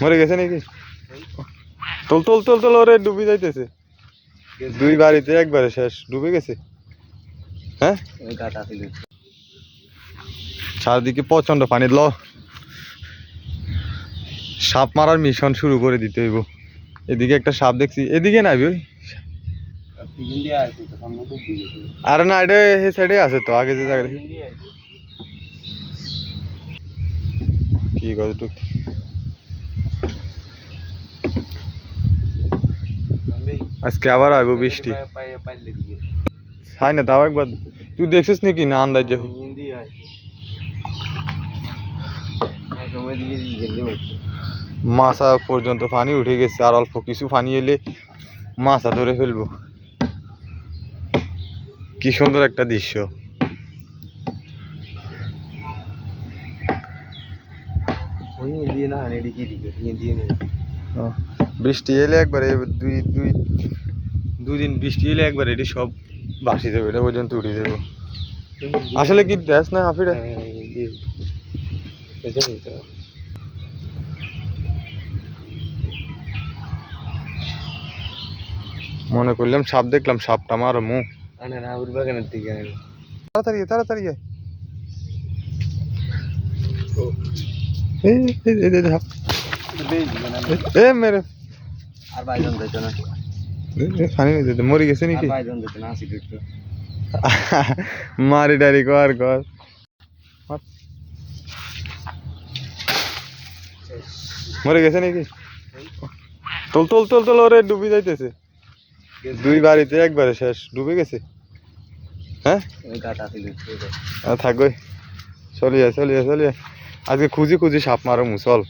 মরে গেছে নাকি? তোল তোল তোল তোল ওরে ডুবে যাইতেছে। দুই বাড়িতে একবারে শেষ ডুবে গেছে। হ্যাঁ? চারদিকে প্রচণ্ড পানি ল। সাপ মারার মিশন শুরু করে দিতে হইব। এদিকে একটা সাপ দেখছি এদিকে নাবি ওই আরে না এটা সাইডে আছে তো আগে যে জায়গা পিছন দিয়ে আসছে আজকে আবার আইব বৃষ্টি। হয় না, তাও একবার। তুই দেখছিস নাকি না আন্দাজে মাছা পর্যন্ত পানি উঠে গেছে, আর অল্প কিছু পানি এলে মাছা ধরে ফেলব। কি সুন্দর একটা দৃশ্য ওই দিয়ে না এদিকে দিকে দিয়ে দিয়ে নেই আহ, বৃষ্টি এলে একবারে দুই দুই দুদিন বৃষ্টি এলে একবার এটি সব বাসি যাবে এটা পর্যন্ত উঠে যাব আসলে কি দেশ না হাফিটা মনে করলাম সাপ দেখলাম সাপটা মারো মুখ বাগানের দিকে তাড়াতাড়ি তাড়াতাড়ি এ মেরে। আর বাইজন দিত না। এ, এ, পানি নিয়ে যেতে মরে গেছে আর নাকি বাইজন দিত না আসি একটু মারি ডারি কর কর। মরে গেছে নাকি? তোল তোল তোল তোল ওরে ডুবে যাইতেছে। দুই বাড়িতে একবারে শেষ ডুবে গেছে। হ্যাঁ? থাকবে চলিয়া চলিয়ে চলিয়ে। আজকে খুঁজি খুঁজি সাপ মারো মুসল।